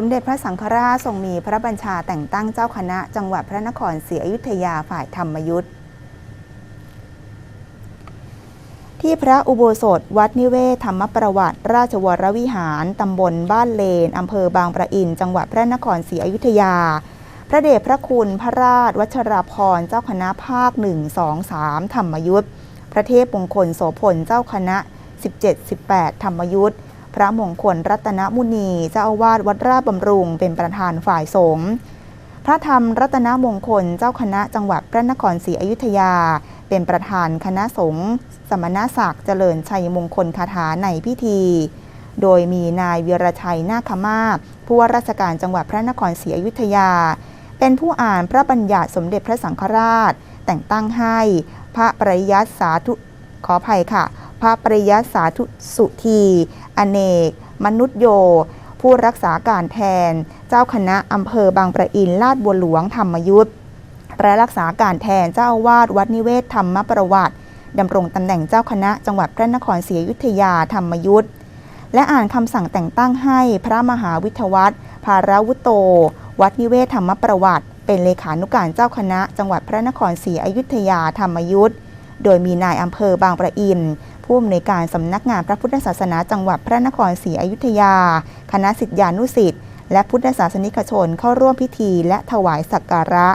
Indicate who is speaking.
Speaker 1: สมเด็จพระสังฆราชทรงมีพระบัญชาแต่งตั้งเจ้าคณะ จังหวัดพระนครศรีอยุธยาฝ่ายธรรมยุทธที่พระอุโบสถวัดนิเวศธรรมประวัติ ราชวรวิหาร ตำบลบ้านเลน อำเภอบางประอิน จังหวัดพระนครศรีอยุธยา พระเดชพระคุณพระราช วัชรพร เจ้าคณะภาค 1 2 3 ธรรมยุทธ พระเทพมงคลโสพล เจ้าคณะ 17-18 ธรรมยุทธพ ระมงคลรัตนมุนีเจ้าอาวาสวัดราชบำรุง เป็นประธานฝ่ายสงฆ์พระธรรมรัตนมงคลเจ้าคณะจังหวัดพระนครศรีอยุธยา เป็นประธานคณะสงฆ์สมณศักดิ์เจริญชัยมงคลคาถาในพิธี โดยมีนายเวียรชัยนาคมาศผู้ว่าราชการจังหวัดพระนครศรีอยุธยา เป็นผู้อ่านพระบัญญัติสมเด็จพระสังฆราช แต่งตั้งให้พระปริยัติสาธุขออภัยค่ะ พระปริยัติสาธุสุธี อเนก มนุษยโย ผู้รักษาการแทน เจ้าคณะอำเภอบางประอินลาดบัวหลวงธรรมยุทธและรักษาการแทนเจ้าอาวาสวัดนิเวศธรรมประวัติดำรงตำแหน่งเจ้าคณะจังหวัดพระนครศรีอยุธยาธรรมยุทธและอ่านคำสั่งแต่งตั้งให้พระมหาวิทยวัฒน์ภาราวุโต วัดนิเวศธรรมประวัติ เป็นเลขานุการเจ้าคณะ จังหวัดพระนครศรีอยุธยาธรรมยุทธโดยมีนายอำเภอบางประอิน ผู้อำนวยการสำนักงานพระพุทธศาสนาจังหวัดพระนครศรีอยุธยา คณะสิทธิานุสิทธิ์และพุทธศาสนิกชนเข้าร่วมพิธีและถวายสักการะ